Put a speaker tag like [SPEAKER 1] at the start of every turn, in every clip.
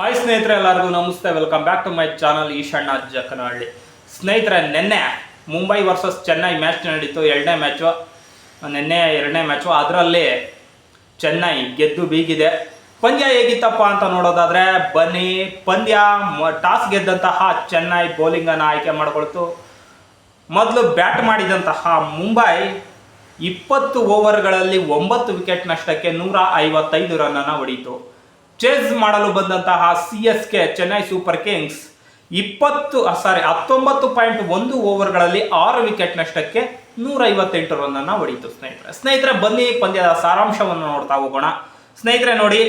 [SPEAKER 1] Hi ಸ್ನೇಹಿತರೆ, ಎಲ್ಲರಿಗೂ ನಮಸ್ತೆ. Welcome back to my channel Eshanna Jakkanahalli ಸ್ನೇಹಿತರೆ, ನಿನ್ನೆ ಮುಂಬೈ ವರ್ಸಸ್ ಚೆನ್ನೈ ಮ್ಯಾಚ್ ನಡೀತು. ಎರಡನೇ ಮ್ಯಾಚು ನಿನ್ನೆ ಎರಡನೇ ಮ್ಯಾಚು ಅದರಲ್ಲಿ ಚೆನ್ನೈ ಗೆದ್ದು ಬೀಗಿದೆ. ಪಂದ್ಯ ಹೇಗಿತ್ತಪ್ಪ ಅಂತ ನೋಡೋದಾದ್ರೆ, ಬನ್ನಿ, ಪಂದ್ಯ ಟಾಸ್ ಗೆದ್ದಂತಹ ಚೆನ್ನೈ ಬೌಲಿಂಗನ್ನು ಆಯ್ಕೆ ಮಾಡಿಕೊಳ್ತು. ಮೊದಲು ಬ್ಯಾಟ್ ಮಾಡಿದಂತಹ ಮುಂಬೈ ಇಪ್ಪತ್ತು ಓವರ್ಗಳಲ್ಲಿ ಒಂಬತ್ತು ವಿಕೆಟ್ ನಷ್ಟಕ್ಕೆ ನೂರ ಐವತ್ತೈದು ರನ್ನನ್ನು ಹೊಡೀತು. ಚೇಸ್ ಮಾಡಲು ಬಂದಂತಹ C S K, Chennai super kings ಇಪ್ಪತ್ತು ಸಾರಿ ಹತ್ತೊಂಬತ್ತು ಪಾಯಿಂಟ್ ಒಂದು ಓವರ್ಗಳಲ್ಲಿ ಆರು ವಿಕೆಟ್ ನಷ್ಟಕ್ಕೆ ನೂರ ಐವತ್ತೆಂಟು ರನ್ನನ್ನು ಹೊಡೀತು ಸ್ನೇಹಿತರೆ. ಸ್ನೇಹಿತರೆ, ಬನ್ನಿ ಪಂದ್ಯದ ಸಾರಾಂಶವನ್ನು ನೋಡ್ತಾ ಹೋಗೋಣ. ಸ್ನೇಹಿತರೆ, ನೋಡಿ,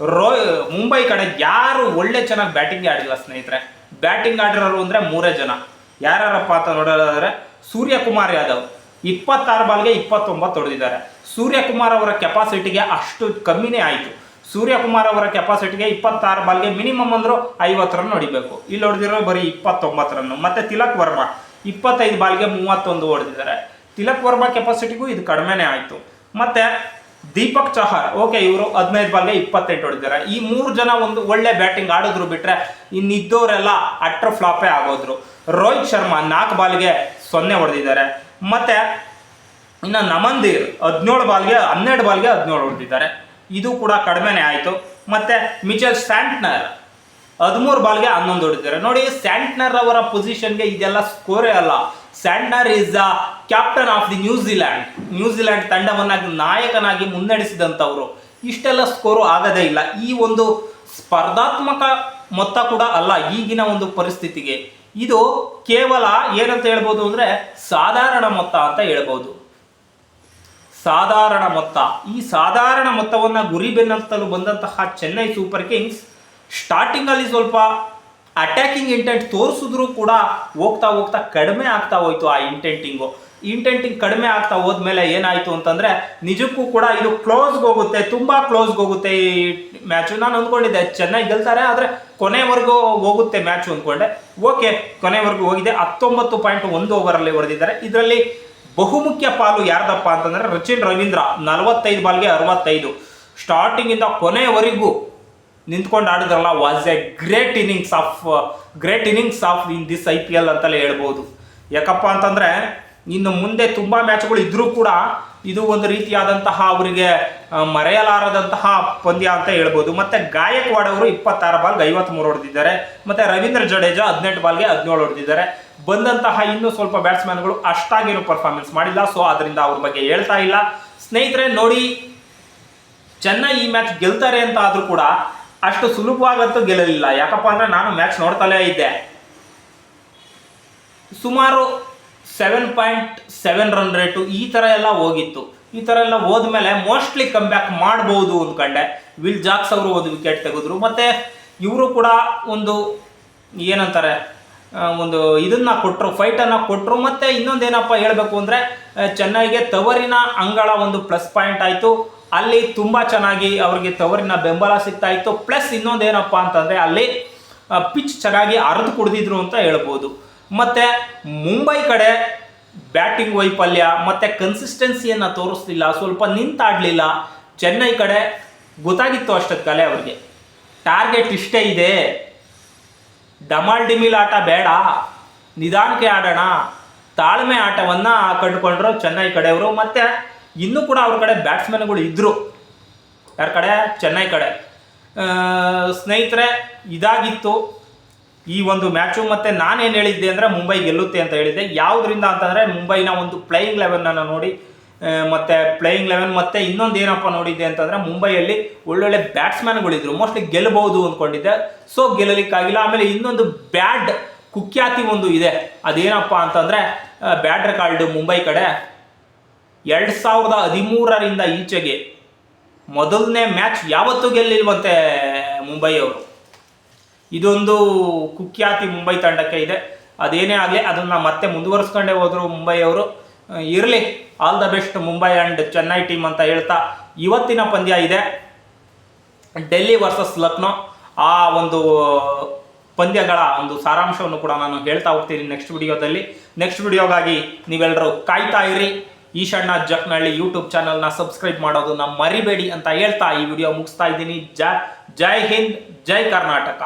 [SPEAKER 1] ರೋ, ಮುಂಬೈ ಕಡೆ ಯಾರು ಒಳ್ಳೆ ಚೆನ್ನಾಗಿ ಬ್ಯಾಟಿಂಗ್ ಆಡಿಲ್ಲ ಸ್ನೇಹಿತರೆ. ಬ್ಯಾಟಿಂಗ್ ಆಡಿರೋರು ಅಂದರೆ ಮೂರೇ ಜನ. ಯಾರ್ಯಾರಪ್ಪ ಅಂತ ನೋಡೋದಾದರೆ ಸೂರ್ಯಕುಮಾರ್ ಯಾದವ್ ಇಪ್ಪತ್ತಾರು ಬಾಲ್ಗೆ ಇಪ್ಪತ್ತೊಂಬತ್ತು ಹೊಡೆದಿದ್ದಾರೆ. ಸೂರ್ಯಕುಮಾರ್ ಅವರ ಕೆಪಾಸಿಟಿಗೆ ಅಷ್ಟು ಕಮ್ಮಿನೇ ಆಯಿತು. ಸೂರ್ಯಕುಮಾರ್ ಅವರ ಕೆಪಾಸಿಟಿಗೆ ಇಪ್ಪತ್ತಾರು ಬಾಲ್ಗೆ ಮಿನಿಮಮ್ ಅಂದ್ರು ಐವತ್ತು ರನ್ ಹೊಡಿಬೇಕು. ಇಲ್ಲಿ ಹೊಡೆದಿರೋ ಬರೀ ಇಪ್ಪತ್ತೊಂಬತ್ತು ರನ್ ಮತ್ತೆ ತಿಲಕ್ ವರ್ಮಾ, ಇಪ್ಪತ್ತೈದು ಬಾಲ್ಗೆ ಮೂವತ್ತೊಂದು ಹೊಡೆದಿದ್ದಾರೆ. ತಿಲಕ್ ವರ್ಮಾ ಕೆಪಾಸಿಟಿಗೂ ಇದು ಕಡಿಮೆನೇ ಆಯಿತು. ಮತ್ತೆ ದೀಪಕ್ ಚಹರ್, ಓಕೆ, ಇವರು ಹದಿನೈದು ಬಾಲ್ಗೆ ಇಪ್ಪತ್ತೆಂಟು ಹೊಡೆದಿದ್ದಾರೆ. ಈ ಮೂರು ಜನ ಒಂದು ಒಳ್ಳೆ ಬ್ಯಾಟಿಂಗ್ ಆಡಿದ್ರು ಬಿಟ್ರೆ ಇನ್ನಿದ್ದವರೆಲ್ಲ ಅಟ್ರ ಫ್ಲಾಪೇ ಆಗೋದ್ರು. ರೋಹಿತ್ ಶರ್ಮಾ ನಾಲ್ಕು ಬಾಲ್ಗೆ ಸೊನ್ನೆ ಹೊಡೆದಿದ್ದಾರೆ. ಮತ್ತೆ ಇನ್ನು ನಮಂದೀರ್ ಹದಿನೇಳು ಬಾಲ್ಗೆ ಹನ್ನೆರಡು ಬಾಲ್ಗೆ ಹದಿನೇಳು ಹೊಡೆದಿದ್ದಾರೆ. ಇದು ಕೂಡ ಕಡಿಮೆನೆ ಆಯಿತು. ಮತ್ತೆ ಮಿಚಲ್ ಸ್ಯಾಂಟ್ನರ್, ಹದಿಮೂರು ಬಾಲ್ಗೆ ಹನ್ನೊಂದು ಹೊಡಿತಾರೆ. ನೋಡಿ, ಸ್ಯಾಂಟ್ನರ್ ಅವರ ಪೊಸಿಷನ್ಗೆ ಇದೆಲ್ಲ ಸ್ಕೋರೇ ಅಲ್ಲ. Santner is the captain of the New Zealand New Zealand ತಂಡವನ್ನಾಗಿ ನಾಯಕನಾಗಿ ಮುನ್ನಡೆಸಿದಂಥವರು. ಇಷ್ಟೆಲ್ಲ ಸ್ಕೋರು ಆಗದೇ ಇಲ್ಲ. ಈ ಒಂದು ಸ್ಪರ್ಧಾತ್ಮಕ ಮೊತ್ತ ಕೂಡ ಅಲ್ಲ ಈಗಿನ ಒಂದು ಪರಿಸ್ಥಿತಿಗೆ. ಇದು ಕೇವಲ ಏನಂತ ಹೇಳ್ಬೋದು ಅಂದರೆ ಸಾಧಾರಣ ಮೊತ್ತ ಅಂತ ಹೇಳ್ಬೋದು. ಸಾಧಾರಣ ಮೊತ್ತ. ಈ ಸಾಧಾರಣ ಮೊತ್ತವನ್ನು ಗುರಿ ಬೆನ್ನತ್ತಲು ಬಂದಂತಹ ಚೆನ್ನೈ ಸೂಪರ್ ಕಿಂಗ್ಸ್ ಸ್ಟಾರ್ಟಿಂಗಲ್ಲಿ ಸ್ವಲ್ಪ ಅಟ್ಯಾಕಿಂಗ್ ಇಂಟೆಂಟ್ ತೋರಿಸಿದ್ರೂ ಕೂಡ ಹೋಗ್ತಾ ಹೋಗ್ತಾ ಕಡಿಮೆ ಆಗ್ತಾ ಹೋಯ್ತು ಆ ಇಂಟೆಂಟಿಂಗು ಇಂಟೆಂಟಿಂಗ್ ಕಡಿಮೆ ಆಗ್ತಾ ಹೋದ್ಮೇಲೆ ಏನಾಯಿತು ಅಂತಂದರೆ ನಿಜಕ್ಕೂ ಕೂಡ ಇದು ಕ್ಲೋಸ್ಗೆ ಹೋಗುತ್ತೆ, ತುಂಬ ಕ್ಲೋಸ್ಗೆ ಹೋಗುತ್ತೆ ಈ ಮ್ಯಾಚು ನಾನು ಅಂದ್ಕೊಂಡಿದ್ದೆ, ಚೆನ್ನೈ ಗೆಲ್ತಾರೆ, ಆದರೆ ಕೊನೆವರೆಗೂ ಹೋಗುತ್ತೆ ಮ್ಯಾಚು ಅಂದ್ಕೊಂಡೆ. ಓಕೆ ಕೊನೆವರೆಗೂ ಹೋಗಿದೆ, ಹತ್ತೊಂಬತ್ತು ಪಾಯಿಂಟ್ ಒಂದು ಓವರಲ್ಲಿ ಹೊಡೆದಿದ್ದಾರೆ. ಇದರಲ್ಲಿ ಬಹುಮುಖ್ಯ ಪಾಲು ಯಾರ್ದಪ್ಪ ಅಂತಂದ್ರೆ ರಚಿನ್ ರವೀಂದ್ರ, ನಲವತ್ತೈದು ಬಾಲ್ಗೆ ಅರವತ್ತೈದು. ಸ್ಟಾರ್ಟಿಂಗಿಂದ ಕೊನೆಯವರೆಗೂ ನಿಂತ್ಕೊಂಡು ಆಡಿದ್ರಲ್ಲ was a great innings of great innings of in this I P L ಅಂತಲೇ ಹೇಳ್ಬೋದು. ಯಾಕಪ್ಪ ಅಂತಂದರೆ, ಇನ್ನು ಮುಂದೆ ತುಂಬ ಮ್ಯಾಚ್ಗಳು ಇದ್ರೂ ಕೂಡ ಇದು ಒಂದು ರೀತಿಯಾದಂತಹ ಅವರಿಗೆ ಮರೆಯಲಾರದಂತಹ ಪಂದ್ಯ ಅಂತ ಹೇಳ್ಬೋದು. ಮತ್ತೆ ಗಾಯಕ್ವಾಡ್ ಅವರು ಇಪ್ಪತ್ತಾರು ಬಾಲ್ಗೆ ಐವತ್ಮೂರು ಹೊಡೆದಿದ್ದಾರೆ. ಮತ್ತೆ ರವೀಂದ್ರ ಜಡೇಜಾ ಹದಿನೆಂಟು ಬಾಲ್ಗೆ ಹದಿನೇಳು ಹೊಡೆದಿದ್ದಾರೆ. ಬಂದಂತಹ ಇನ್ನೂ ಸ್ವಲ್ಪ ಬ್ಯಾಟ್ಸ್ಮನ್ಗಳು ಅಷ್ಟಾಗೇನು ಪರ್ಫಾರ್ಮೆನ್ಸ್ ಮಾಡಿಲ್ಲ. ಸೊ ಅದರಿಂದ ಅವ್ರ ಬಗ್ಗೆ ಹೇಳ್ತಾ ಇಲ್ಲ. ಸ್ನೇಹಿತರೆ, ನೋಡಿ, ಚೆನ್ನೈ ಈ ಮ್ಯಾಚ್ ಗೆಲ್ತಾರೆ ಅಂತ ಆದರೂ ಕೂಡ ಅಷ್ಟು ಸುಲಭವಾಗಂತೂ ಗೆಲ್ಲಲಿಲ್ಲ. ಯಾಕಪ್ಪ ಅಂದರೆ ನಾನು ಮ್ಯಾಚ್ ನೋಡ್ತಲೇ ಇದ್ದೆ. ಸುಮಾರು seven point seven run rate ಈ ಥರ ಎಲ್ಲ ಹೋಗಿತ್ತು. ಈ ಥರ ಎಲ್ಲ ಹೋದ್ಮೇಲೆ ಮೋಸ್ಟ್ಲಿ ಕಮ್ ಬ್ಯಾಕ್ ಮಾಡ್ಬೋದು ಅಂದ್ಕೊಂಡೆ ವಿಲ್ ಜಾಕ್ಸ್ ಅವರು ಒಂದು ವಿಕೆಟ್ ತೆಗೆದ್ರು. ಮತ್ತು ಇವರು ಕೂಡ ಒಂದು ಏನಂತಾರೆ ಒಂದು ಇದನ್ನ ಕೊಟ್ಟರು ಫೈಟನ್ನು ಕೊಟ್ಟರು ಮತ್ತು ಇನ್ನೊಂದೇನಪ್ಪ ಹೇಳಬೇಕು ಅಂದರೆ ಚೆನ್ನೈಗೆ ತವರಿನ ಅಂಗಳ ಒಂದು ಪ್ಲಸ್ ಪಾಯಿಂಟ್ ಆಯಿತು. ಅಲ್ಲಿ ತುಂಬ ಚೆನ್ನಾಗಿ ಅವರಿಗೆ ತವರಿನ ಬೆಂಬಲ ಸಿಗ್ತಾ ಇತ್ತು ಪ್ಲಸ್ ಇನ್ನೊಂದೇನಪ್ಪ ಅಂತಂದರೆ, ಅಲ್ಲಿ ಪಿಚ್ ಚೆನ್ನಾಗಿ ಅರ್ದು ಕುಡಿದಿದ್ರು ಅಂತ ಹೇಳ್ಬೋದು. ಮತ್ತು ಮುಂಬೈ ಕಡೆ ಬ್ಯಾಟಿಂಗ್ ವೈಫಲ್ಯ, ಮತ್ತು ಕನ್ಸಿಸ್ಟೆನ್ಸಿಯನ್ನು ತೋರಿಸ್ಲಿಲ್ಲ, ಸ್ವಲ್ಪ ನಿಂತಾಡಲಿಲ್ಲ. ಚೆನ್ನೈ ಕಡೆ ಗೊತ್ತಾಗಿತ್ತು ಅಷ್ಟೊತ್ಕಾಲೆ ಅವರಿಗೆ. ಟಾರ್ಗೆಟ್ ಇಷ್ಟೇ ಇದೆ. ಡಮಾಲ್ ಡಿಮಿಲ್ ಆಟ ಬೇಡ. ನಿಧಾನಕ್ಕೆ ಆಡೋಣ. ತಾಳ್ಮೆ ಆಟವನ್ನು ಕಂಡುಕೊಂಡ್ರು ಚೆನ್ನೈ ಕಡೆಯವರು, ಮತ್ತು ಇನ್ನೂ ಕೂಡ ಅವ್ರ ಕಡೆ ಬ್ಯಾಟ್ಸ್ಮನ್ಗಳು ಇದ್ದರು ಯಾರ ಕಡೆ? ಚೆನ್ನೈ ಕಡೆ. ಸ್ನೇಹಿತರೆ, ಇದಾಗಿತ್ತು. ಈ ಒಂದು ಮ್ಯಾಚು ಮತ್ತು ನಾನೇನು ಹೇಳಿದ್ದೆ ಅಂದರೆ ಮುಂಬೈ ಗೆಲ್ಲುತ್ತೆ ಅಂತ ಹೇಳಿದ್ದೆ. ಯಾವುದರಿಂದ ಅಂತಂದರೆ ಮುಂಬೈನ ಒಂದು ಪ್ಲೇಯಿಂಗ್ ಲೆವೆನನ್ನು ನೋಡಿ ಮತ್ತು ಪ್ಲೇಯಿಂಗ್ ಲೆವೆನ್ ಮತ್ತೆ ಇನ್ನೊಂದು ಏನಪ್ಪ ನೋಡಿದ್ದೆ ಅಂತಂದರೆ ಮುಂಬೈಯಲ್ಲಿ ಒಳ್ಳೊಳ್ಳೆ ಬ್ಯಾಟ್ಸ್ಮನ್ಗಳಿದ್ರು ಮೋಸ್ಟ್ಲಿ ಗೆಲ್ಲಬಹುದು ಅಂದ್ಕೊಂಡಿದ್ದೆ ಸೊ ಗೆಲ್ಲಲಿಕ್ಕಾಗಿಲ್ಲ. ಆಮೇಲೆ ಇನ್ನೊಂದು ಬ್ಯಾಡ್ ಕುಖ್ಯಾತಿ ಒಂದು ಇದೆ. ಅದೇನಪ್ಪ ಅಂತಂದರೆ ಬ್ಯಾಡ್ ರೆಕಾರ್ಡ್ ಮುಂಬೈ ಕಡೆ ಎರಡು ಸಾವಿರದ ಹದಿಮೂರರಿಂದ ಈಚೆಗೆ ಮೊದಲನೇ ಮ್ಯಾಚ್ ಯಾವತ್ತೂ ಗೆಲ್ಲಿಲ್ವಂತೆ ಮುಂಬೈಯವರು. ಇದೊಂದು ಕುಖ್ಯಾತಿ ಮುಂಬೈ ತಂಡಕ್ಕೆ ಇದೆ. ಅದೇನೇ ಆಗಲಿ, ಅದನ್ನು ಮತ್ತೆ ಮುಂದುವರಿಸ್ಕೊಂಡೇ ಹೋದರು ಮುಂಬೈಯವರು. ಇರಲಿ all the best Mumbai and Chennai team ಅಂತ ಹೇಳ್ತಾ ಇವತ್ತಿನ ಪಂದ್ಯ ಇದೆ. ಡೆಲ್ಲಿ ವರ್ಸಸ್ ಲಕ್ನೋ. ಆ ಒಂದು ಪಂದ್ಯಗಳ ಒಂದು ಸಾರಾಂಶವನ್ನು ಕೂಡ ನಾನು ಹೇಳ್ತಾ ಹೋಗ್ತೀನಿ ನೆಕ್ಸ್ಟ್ ವಿಡಿಯೋದಲ್ಲಿ ನೆಕ್ಸ್ಟ್ ವಿಡಿಯೋಗಾಗಿ ನೀವೆಲ್ಲರೂ ಕಾಯ್ತಾ ಇರಿ. ಈಶಣ್ಣ ಜಕ್ನಹಳ್ಳಿ ಯೂಟ್ಯೂಬ್ ಚಾನಲ್ನ ಸಬ್ಸ್ಕ್ರೈಬ್ ಮಾಡೋದನ್ನ ಮರಿಬೇಡಿ ಅಂತ ಹೇಳ್ತಾ ಈ ವಿಡಿಯೋ ಮುಗಿಸ್ತಾ ಇದ್ದೀನಿ. ಜ, ಜೈ ಹಿಂದ್, ಜೈ ಕರ್ನಾಟಕ.